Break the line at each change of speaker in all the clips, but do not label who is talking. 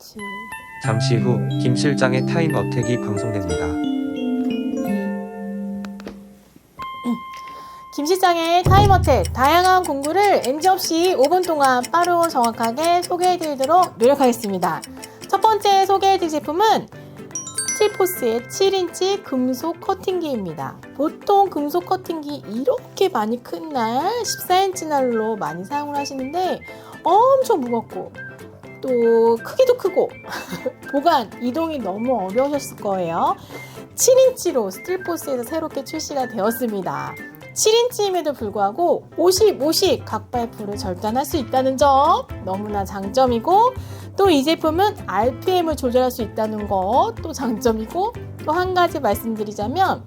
7.
잠시 후 김 실장의 타임 어택이 방송됩니다.
김 실장의 타임어택 다양한 공구를 NG 없이 5분 동안 빠르고 정확하게 소개해드리도록 노력하겠습니다. 첫 번째 소개해드릴 제품은 스틸포스의 7인치 금속 커팅기입니다. 보통 금속 커팅기 이렇게 많이 큰 날 14인치 날로 많이 사용을 하시는데 엄청 무겁고 또 크기도 크고 보관 이동이 너무 어려우셨을 거예요. 7인치로 스틸포스에서 새롭게 출시가 되었습니다. 7인치임에도 불구하고 50, 50 각발풀을 절단할 수 있다는 점 너무나 장점이고 또 이 제품은 RPM을 조절할 수 있다는 거 또 장점이고 또 한 가지 말씀드리자면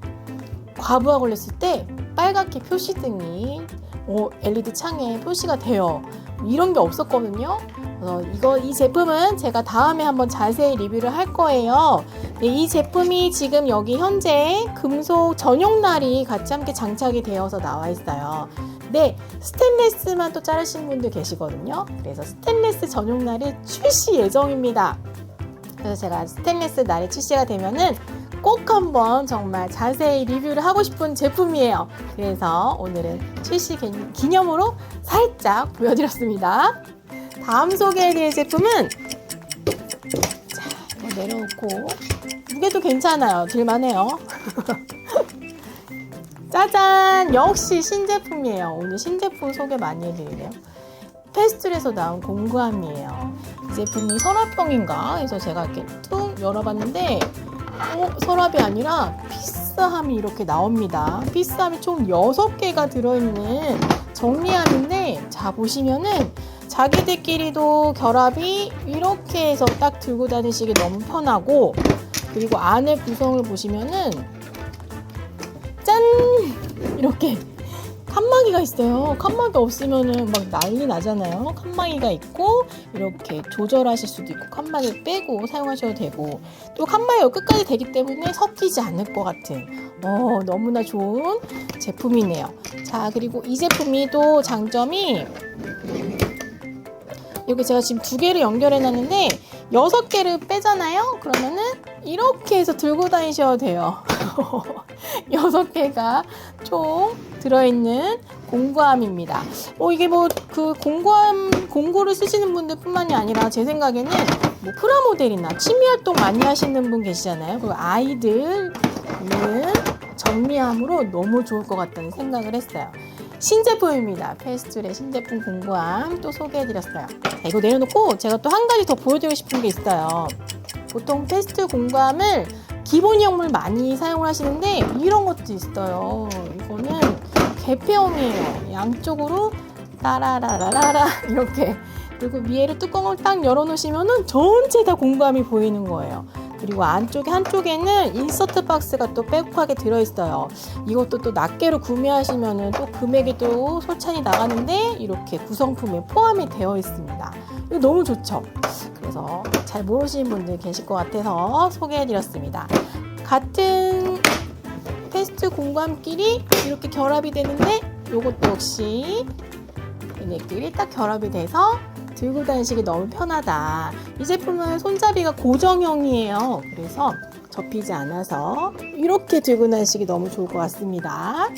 과부하 걸렸을 때 빨갛게 표시등이 어, LED 창에 표시가 돼요. 이런 게 없었거든요. 그래서 이거 이 제품은 제가 다음에 한번 자세히 리뷰를 할 거예요. 네, 이 제품이 지금 여기 현재 금속 전용 날이 같이 함께 장착이 되어서 나와 있어요. 네, 스테인레스만 또 자르신 분들 계시거든요. 그래서 스테인레스 전용 날이 출시 예정입니다. 그래서 제가 스테인레스 날이 출시가 되면은 꼭 한번 정말 자세히 리뷰를 하고 싶은 제품이에요. 그래서 오늘은 출시 기- 기념으로 살짝 보여드렸습니다. 다음 소개해드릴 제품은 자, 내려놓고 무게도 괜찮아요. 들만해요. 짜잔! 역시 신제품이에요. 오늘 신제품 소개 많이 해드리네요. 페스툴에서 나온 공구함이에요. 이 제품이 서랍병인가? 그래서 제가 이렇게 툭 열어봤는데 어, 서랍이 아니라 피스함이 이렇게 나옵니다. 피스함이 총 6개가 들어있는 정리함인데 자 보시면은 자기들끼리도 결합이 이렇게 해서 딱 들고 다니시기 너무 편하고 그리고 안에 구성을 보시면은 짠 이렇게 칸막이가 있어요. 칸막이 없으면은 막 난리 나잖아요. 칸막이가 있고 이렇게 조절하실 수도 있고 칸막이 빼고 사용하셔도 되고 또 칸막이가 끝까지 되기 때문에 섞이지 않을 것 같은 어 너무나 좋은 제품이네요. 자 그리고 이 제품이 또 장점이 여기 제가 지금 두 개를 연결해 놨는데 여섯 개를 빼잖아요. 그러면은 이렇게 해서 들고 다니셔도 돼요. 여섯 개가 총 들어있는 공구함입니다. 어, 이게 뭐 그 공구함 공구를 쓰시는 분들 뿐만이 아니라 제 생각에는 뭐 프라모델이나 취미 활동 많이 하시는 분 계시잖아요. 그리고 아이들은 정리함으로 너무 좋을 것 같다는 생각을 했어요. 신제품입니다. 페스툴의 신제품 공구함 또 소개해드렸어요. 자, 이거 내려놓고 제가 또 한 가지 더 보여드리고 싶은 게 있어요. 보통 페스툴 공구함을 기본형물 많이 사용을 하시는데 이런 것도 있어요. 이거는 개폐형이에요. 양쪽으로 따라라라라라 이렇게 그리고 위에를 뚜껑을 딱 열어놓으시면은 전체 다 공구함이 보이는 거예요. 그리고 안쪽에 한쪽에는 인서트 박스가 또 빼곡하게 들어있어요. 이것도 또 낱개로 구매하시면은 또 금액이 또 솔찬히 나가는데 이렇게 구성품에 포함이 되어 있습니다. 이거 너무 좋죠? 그래서 잘 모르시는 분들 계실 것 같아서 소개해드렸습니다. 같은 패스트 공구함끼리 이렇게 결합이 되는데 이것도 역시 얘네끼리 딱 결합이 돼서 들고 다니시기 너무 편하다. 이 제품은 손잡이가 고정형이에요. 그래서 접히지 않아서 이렇게 들고 다니시기 너무 좋을 것 같습니다.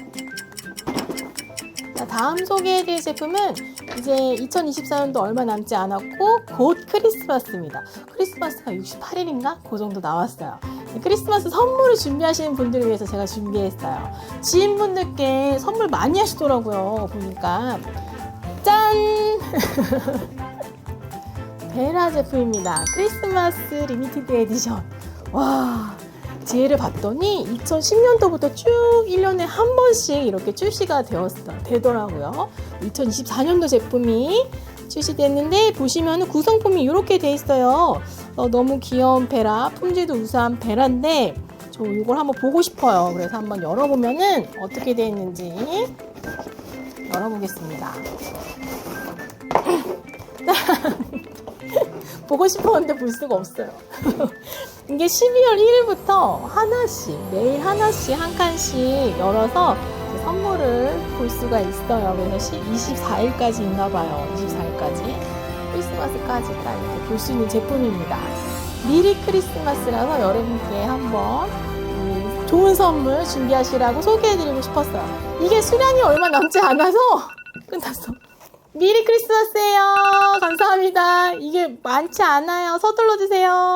자, 다음 소개해드릴 제품은 이제 2024년도 얼마 남지 않았고 곧 크리스마스입니다. 크리스마스가 68일인가? 그 정도 나왔어요. 크리스마스 선물을 준비하시는 분들을 위해서 제가 준비했어요. 지인분들께 선물 많이 하시더라고요. 보니까 짠! 베라 제품입니다. 크리스마스 리미티드 에디션. 와, 지혜를 봤더니 2010년도부터 쭉 1년에 한 번씩 이렇게 출시가 되었어, 되더라고요. 2024년도 제품이 출시됐는데 보시면 구성품이 이렇게 돼 있어요. 어, 너무 귀여운 베라, 품질도 우수한 베라인데 저 이걸 한번 보고 싶어요. 그래서 한번 열어보면은 어떻게 되어 있는지 열어보겠습니다. 보고 싶었는데 볼 수가 없어요. 이게 12월 1일부터 하나씩, 매일 하나씩, 한 칸씩 열어서 선물을 볼 수가 있어요. 그래서 24일까지 있나 봐요. 24일까지. 크리스마스까지 딱 이렇게 볼 수 있는 제품입니다. 미리 크리스마스라서 여러분께 한번 음, 좋은 선물 준비하시라고 소개해드리고 싶었어요. 이게 수량이 얼마 남지 않아서 끝났어. 미리 크리스마스예요. 감사합니다. 이게 많지 않아요. 서둘러 주세요.